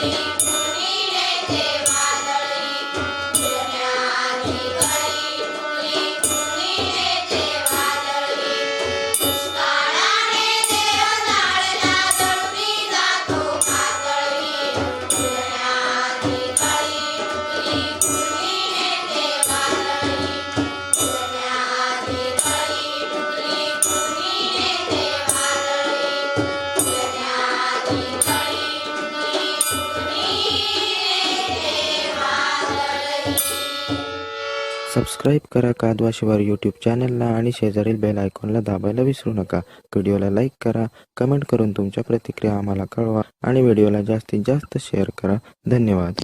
Yeah. you. Subscribe करा कादवा शिवार YouTube चॅनलला आणि शेजारील बेल आयकॉनला दाबायला विसरू नका. व्हिडिओला लाईक करा कमेंट करून तुमच्या प्रतिक्रिया आम्हाला कळवा आणि व्हिडिओला जास्तीत जास्त शेअर करा. धन्यवाद.